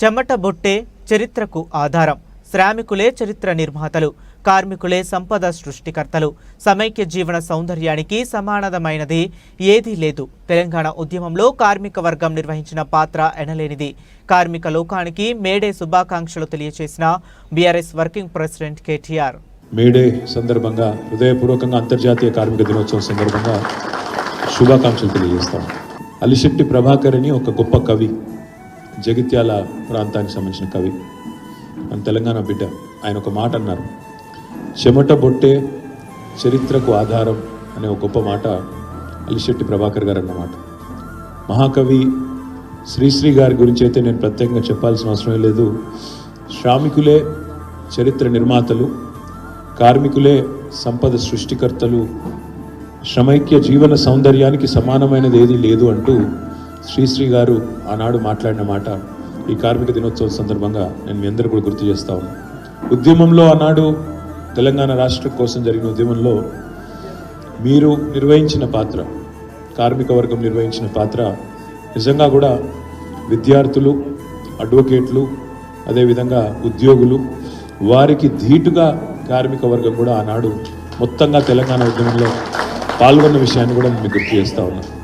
చెమట బొట్టే చరిత్రకు ఆధారం. శ్రామికులే చరిత్ర నిర్మాతలు కార్మికులే సంపద సృష్టికర్తలు. సమైక్య జీవన సౌందర్యానికి సమానదమైనది ఏదీ లేదు. తెలంగాణ ఉద్యమంలో కార్మిక వర్గం నిర్వహించిన పాత్ర ఎనలేనిది. కార్మిక లోకానికి మేడే శుభాకాంక్షలు తెలియజేసిన BRS working president KTR. May Day సందర్భంగా హృదయపూర్వకంగా అంతర్జాతీయ కార్మిక దినోత్సవం సందర్భంగా శుభాకాంక్షలు తెలియజేస్తాం. అలిశెట్టి ప్రభాకర్ అని ఒక గొప్ప కవి. జగిత్యాల ప్రాంతానికి సంబంధించిన కవి. మన తెలంగాణ బిడ్డ. ఆయన ఒక మాట అన్నారు. చెమట బొట్టే చరిత్రకు ఆధారం అనే ఒక గొప్ప మాట అలిశెట్టి ప్రభాకర్ గారు అన్నమాట. మహాకవి శ్రీశ్రీ గారి గురించి అయితే నేను ప్రత్యేకంగా చెప్పాల్సిన అవసరం లేదు. శ్రామికులే చరిత్ర నిర్మాతలు కార్మికులే సంపద సృష్టికర్తలు శ్రమైక్య జీవన సౌందర్యానికి సమానమైనది ఏదీ లేదు అంటూ శ్రీశ్రీ గారు ఆనాడు మాట్లాడిన మాట ఈ కార్మిక దినోత్సవం సందర్భంగా నేను మీ అందరూ కూడా గుర్తు చేస్తా ఉన్నాను ఉద్యమంలో ఆనాడు తెలంగాణ రాష్ట్రం కోసం జరిగిన ఉద్యమంలో మీరు నిర్వహించిన పాత్ర కార్మిక వర్గం నిర్వహించిన పాత్ర నిజంగా కూడా విద్యార్థులు అడ్వకేట్లు అదేవిధంగా ఉద్యోగులు వారికి ధీటుగా కార్మిక వర్గం కూడా ఆనాడు మొత్తంగా తెలంగాణ ఉద్యమంలో పాల్గొన్న విషయాన్ని కూడా నేను మీకు గుర్తు చేస్తూ ఉన్నాను